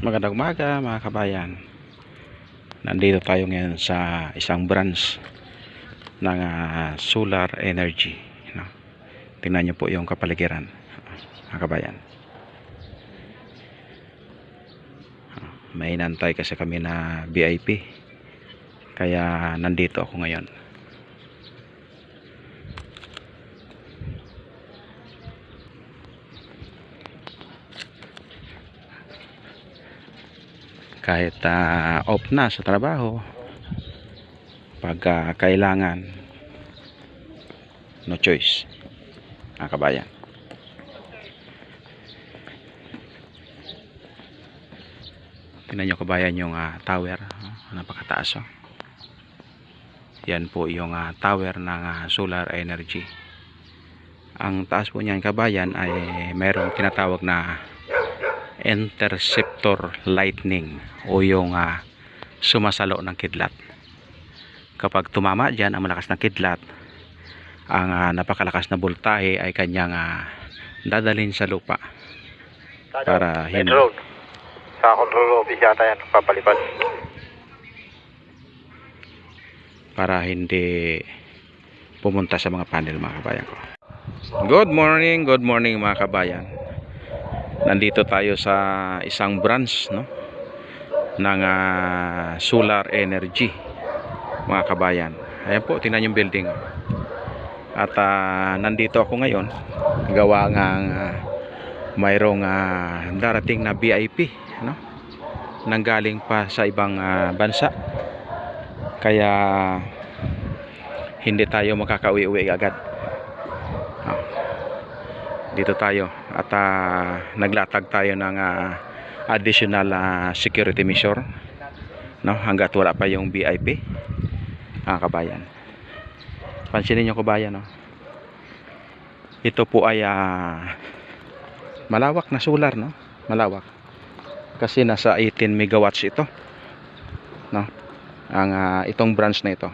Magandang umaga mga kabayan. Nandito tayo ngayon sa isang branch ng ah, solar energy. No? Tingnan niyo po yung kapaligiran mga kabayan. May inantay kasi kami na VIP. Kaya nandito ako ngayon. Kahit ah, off na sa trabaho pag ah, kailangan no choice mga kabayan. Tingnan nyo kabayan yung ah, tower. Napakataas oh. yan po yung ah, tower ng ah, solar energy. Ang taas po niyan kabayan ay mayroong tinatawag na interceptor lightning o yung ah, sumasalo ng kidlat kapag tumama dyan ang malakas na kidlat ang ah, napakalakas na voltahe ay kanyang ah, dadalhin sa lupa para hin Road. Sa control office yata yan, papalipad. para hindi pumunta sa mga panel mga kabayan ko good morning good morning mga kabayan nandito tayo sa isang branch no? Ng ah, solar energy mga kabayan. Ayan po tingnan yung building. At ah, nandito ako ngayon. Gawa nga ah, mayroong ah, darating na VIP no? Nanggaling pa sa ibang ah, bansa. Kaya hindi tayo makakauwi-uwi agad. Dito tayo. At ah, naglatag tayo ng ah, additional ah, security measure no? Hangga't wala pa yung VIP mga kabayan. Pansinin nyo kabayan no? Ito po ay ah, malawak na solar no? Malawak. Kasi nasa 18 megawatts ito no? Ang ah, itong branch na ito.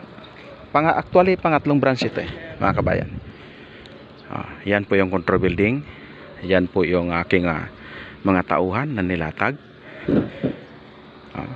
Pang actually pangatlong branch ito eh mga kabayan Ah, yan po yung control building. Yan po yung aking ah, mga tauhan na nilatag. Ah,